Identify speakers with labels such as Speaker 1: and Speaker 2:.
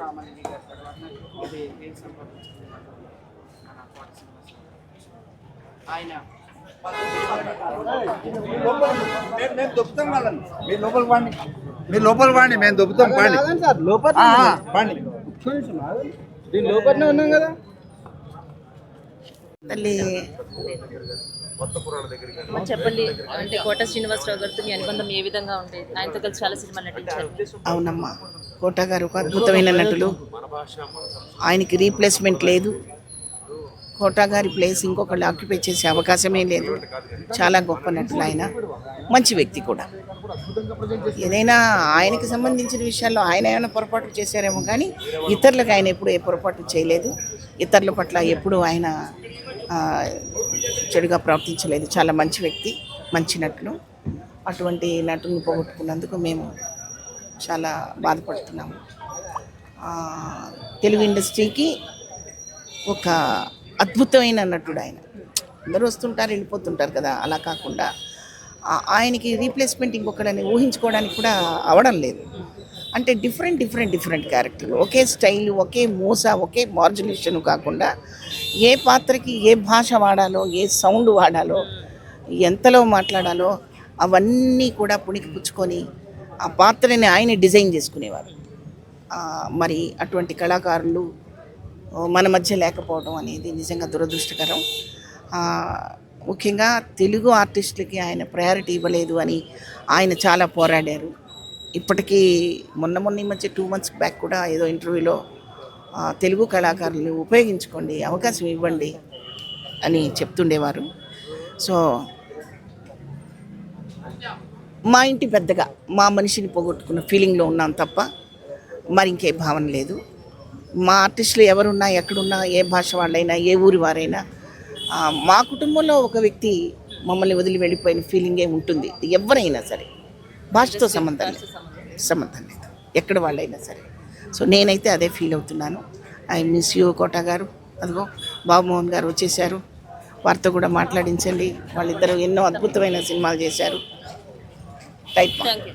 Speaker 1: రామారెడ్డి గారు తర్వాత ఇది ఏం సంపాదించింది మన కోట శ్రీనివాసరావు. ఆయన
Speaker 2: మేము దొబ్బుతాం మీరు లోపల వాడిని. మీరు లోపల వాడిని మేము దొబ్బుతాం పాండి.
Speaker 3: లోపల
Speaker 2: పాండి.
Speaker 3: దీని లోపలనే ఉన్నాం కదా.
Speaker 4: చెప్పండి అంటే కోట శ్రీనివాసరావు గారితో మీ అనుబంధం ఏ విధంగా ఉండేది? ఆయనతో కలిసి చాలా సినిమాలు నటించారు.
Speaker 5: అవునమ్మా. కోట గారు ఒక అద్భుతమైన నటులు. ఆయనకి రీప్లేస్మెంట్ లేదు. కోటా గారి ప్లేస్ ఇంకొకళ్ళు ఆక్యుపై చేసే అవకాశమే లేదు. చాలా గొప్ప నటులు ఆయన. మంచి వ్యక్తి కూడా. ఏదైనా ఆయనకి సంబంధించిన విషయాల్లో ఆయన ఏమైనా పొరపాటు చేశారేమో కానీ ఇతరులకు ఆయన ఎప్పుడు ఏ పొరపాటు చేయలేదు. ఇతరుల పట్ల ఎప్పుడు ఆయన చెడుగా ప్రవర్తించలేదు. చాలా మంచి వ్యక్తి మంచి నటులు. అటువంటి నటుని పోగొట్టుకున్నందుకు మేము చాలా బాధపడుతున్నాము. తెలుగు ఇండస్ట్రీకి ఒక అద్భుతమైన నటుడు ఆయన. అందరూ వస్తుంటారు వెళ్ళిపోతుంటారు కదా అలా కాకుండా. ఆయనకి రీప్లేస్మెంట్ ఇంకొకడని ఊహించుకోవడానికి కూడా అవడం లేదు. అంటే డిఫరెంట్ డిఫరెంట్ డిఫరెంట్ క్యారెక్టర్లు ఒకే స్టైల్ ఒకే మూస ఒకే మార్జులేషన్ కాకుండా ఏ పాత్రకి ఏ భాష వాడాలో ఏ సౌండ్ వాడాలో ఎంతలో మాట్లాడాలో అవన్నీ కూడా పుణికి పుచ్చుకొని ఆ పాత్రని ఆయన డిజైన్ చేసుకునేవారు. మరి అటువంటి కళాకారులు మన మధ్య లేకపోవడం అనేది నిజంగా దురదృష్టకరం. ముఖ్యంగా తెలుగు ఆర్టిస్టులకి ఆయన ప్రయారిటీ ఇవ్వలేదు అని ఆయన చాలా పోరాడారు. ఇప్పటికీ మొన్న మొన్న ఈ మధ్య టూ మంత్స్ బ్యాక్ కూడా ఏదో ఇంటర్వ్యూలో తెలుగు కళాకారులు ఉపయోగించుకోండి అవకాశం ఇవ్వండి అని చెప్తుండేవారు. సో మా ఇంటి పెద్దగా మా మనిషిని పోగొట్టుకున్న ఫీలింగ్లో ఉన్నాం తప్ప మరి ఇంకే భావన లేదు. మా ఆర్టిస్టులు ఎవరున్నా ఎక్కడున్నా ఏ భాష వాళ్ళైనా ఏ ఊరి వారైనా మా కుటుంబంలో ఒక వ్యక్తి మమ్మల్ని వదిలి వెళ్ళిపోయిన ఫీలింగే ఉంటుంది. ఎవరైనా సరే. భాషతో సంబంధం లేదు. సంబంధం లేదు. ఎక్కడ వాళ్ళైనా సరే. సో నేనైతే అదే ఫీల్ అవుతున్నాను. ఐ మిస్ యూ కోట గారు. అదిగో బాబుమోహన్ గారు వచ్చేసారు వారితో కూడా మాట్లాడించండి. వాళ్ళిద్దరూ ఎన్నో అద్భుతమైన సినిమాలు చేశారు.
Speaker 4: டைப்